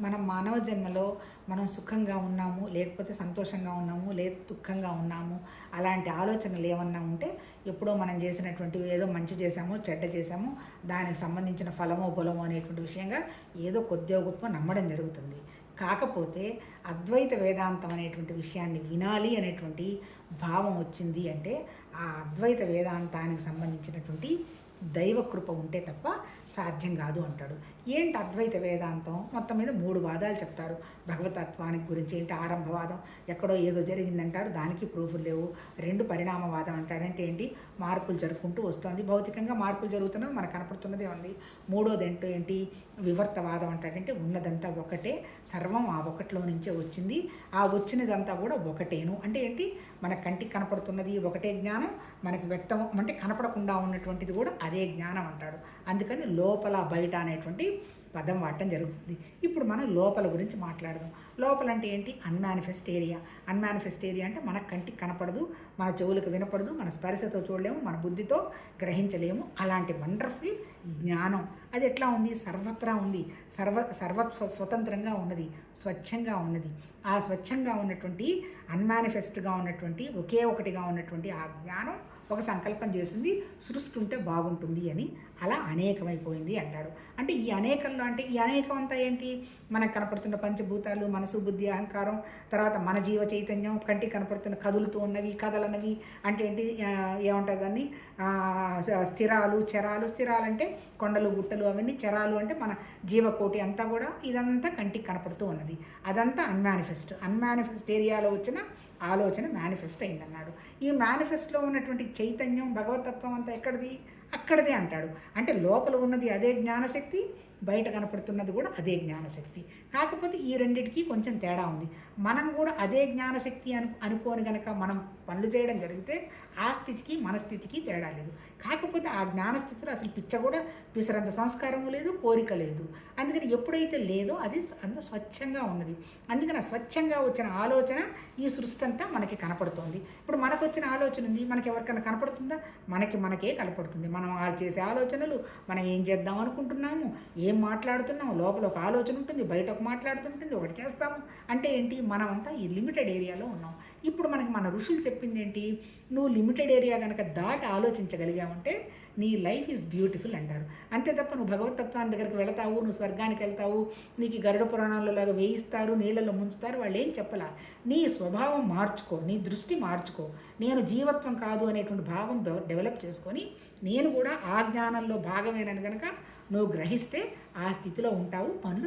మనం మానవ జన్మలో మనం సుఖంగా ఉన్నాము లేకపోతే సంతోషంగా ఉన్నాము లేదు దుఃఖంగా ఉన్నాము అలాంటి ఆలోచనలు ఏమన్నా ఉంటే ఎప్పుడో మనం చేసినటువంటి ఏదో మంచి చేశామో చెడ్డ చేశామో దానికి సంబంధించిన ఫలమో బలమో అనేటువంటి విషయంగా ఏదో కొద్దిగా గొప్ప నమ్మడం జరుగుతుంది. కాకపోతే అద్వైత వేదాంతం అనేటువంటి విషయాన్ని వినాలి అనేటువంటి భావం వచ్చింది అంటే ఆ అద్వైత వేదాంతానికి సంబంధించినటువంటి దైవ కృప ఉంటే తప్ప సాధ్యం కాదు అంటాడు. ఏంటి అద్వైత వేదాంతం? మొత్తం మీద మూడు వాదాలు చెప్తారు. భగవతత్వానికి గురించి ఏంటి ఆరంభవాదం? ఎక్కడో ఏదో జరిగిందంటారు. దానికి ప్రూఫ్లు లేవు. రెండు పరిణామవాదం అంటాడంటే ఏంటి? మార్పులు జరుపుకుంటూ వస్తుంది. భౌతికంగా మార్పులు జరుగుతున్నా మనకు కనపడుతున్నదే ఉంది. మూడోది ఏంటో ఏంటి? వివర్తవాదం అంటాడంటే ఉన్నదంతా ఒకటే. సర్వం ఆ ఒకటిలో నుంచే వచ్చింది. ఆ వచ్చినదంతా కూడా ఒకటేను. అంటే ఏంటి? మన కంటికి కనపడుతున్నది ఒకటే జ్ఞానం. మనకి వ్యక్తం అంటే కనపడకుండా ఉన్నటువంటిది కూడా అదే జ్ఞానం అంటాడు. అందుకని లోపల బయట అనేటువంటి పదం వాడటం జరుగుతుంది. ఇప్పుడు మనం లోపల గురించి మాట్లాడదాం. లోపల అంటే ఏంటి? Unmanifest area. అన్మానిఫెస్ట్ ఏరియా అంటే మన కంటికి కనపడదు మన చెవులకు వినపడదు మన స్పర్శతో చూడలేము మన బుద్ధితో గ్రహించలేము. అలాంటి వండర్ఫుల్ జ్ఞానం అది ఎట్లా ఉంది? సర్వత్రా ఉంది. సర్వ సర్వ స్వతంత్రంగా ఉన్నది. స్వచ్ఛంగా ఉన్నది. ఆ స్వచ్ఛంగా ఉన్నటువంటి అన్మానిఫెస్ట్గా ఉన్నటువంటి ఒకే ఒకటిగా ఉన్నటువంటి ఆ జ్ఞానం ఒక సంకల్పం చేసింది సృష్టి బాగుంటుంది అని అలా అనేకమైపోయింది అంటాడు. అంటే ఈ అనేకంలో అంటే ఈ అనేకం అంతా ఏంటి? మనకు కనపడుతున్న పంచభూతాలు మనసు బుద్ధి అహంకారం తర్వాత మన జీవ చైతన్యం కంటికి కనపడుతున్న కదులుతూ ఉన్నవి కదలనవి అంటే ఏంటి? ఏముంటుంది ఏమంటారు దాన్ని? స్థిరాలు చరాలు. స్థిరాలు అంటే కొండలు గుట్టలు అవన్నీ చరాలు అంటే మన జీవకోటి అంతా కూడా ఇదంతా కంటికి కనపడుతూ ఉన్నది. అదంతా అన్మానిఫెస్ట్ అన్మానిఫెస్ట్ ఏరియాలో వచ్చిన ఆలోచన మేనిఫెస్ట్ అయిందన్నాడు. ఈ మేనిఫెస్ట్లో ఉన్నటువంటి చైతన్యం భగవతత్వం అంతా ఎక్కడిది? అక్కడదే అంటాడు. అంటే లోపల ఉన్నది అదే జ్ఞానశక్తి బయట కనపడుతున్నది కూడా అదే జ్ఞానశక్తి. కాకపోతే ఈ రెండిటికి కొంచెం తేడా ఉంది. మనం కూడా అదే జ్ఞానశక్తి అను అనుకోని గనక మనం పనులు చేయడం జరిగితే ఆ స్థితికి మన స్థితికి తేడా లేదు. కాకపోతే ఆ జ్ఞానస్థితిలో అసలు పిచ్చ కూడా పిసరంత సంస్కారము లేదు కోరిక లేదు. అందుకని ఎప్పుడైతే లేదో అది అంత స్వచ్ఛంగా ఉన్నది. అందుకని ఆ స్వచ్ఛంగా వచ్చిన ఆలోచన ఈ సృష్టి అంతా మనకి కనపడుతోంది. ఇప్పుడు మనకు వచ్చిన ఆలోచన ఉంది. మనకి ఎవరికైనా కనపడుతుందా? మనకి మనకే కనపడుతుంది. మనం ఆ చేసే ఆలోచనలు మనం ఏం చేద్దాం అనుకుంటున్నాము? ఏం మాట్లాడుతున్నాము? లోపల ఒక ఆలోచన ఉంటుంది. బయట ఒక మాట్లాడుతుంటుంది ఒకటి చేస్తాము. అంటే ఏంటి? మనమంతా ఈ లిమిటెడ్ ఏరియాలో ఉన్నాం. ఇప్పుడు మనకి మన ఋషులు చెప్పింది ఏంటి? నువ్వు లిమిటెడ్ ఏరియా కనుక దాటి ఆలోచించగలిగావంటే నీ లైఫ్ ఈజ్ బ్యూటిఫుల్ అంటారు. అంతే తప్ప నువ్వు భగవతత్వాన్ని దగ్గరికి వెళతావు నువ్వు స్వర్గానికి వెళ్తావు నీకు గరుడ పురాణాల్లో లాగా వేయిస్తారు నీళ్ళలో ముంచుతారు వాళ్ళు ఏం చెప్పలా? నీ స్వభావం మార్చుకో నీ దృష్టి మార్చుకో. నేను జీవత్వం కాదు అనేటువంటి భావం డెవ- డెవలప్ చేసుకొని నేను కూడా ఆ జ్ఞానంలో భాగమేనని కనుక నువ్వు గ్రహిస్తే ఆ స్థితిలో ఉంటావు పనులు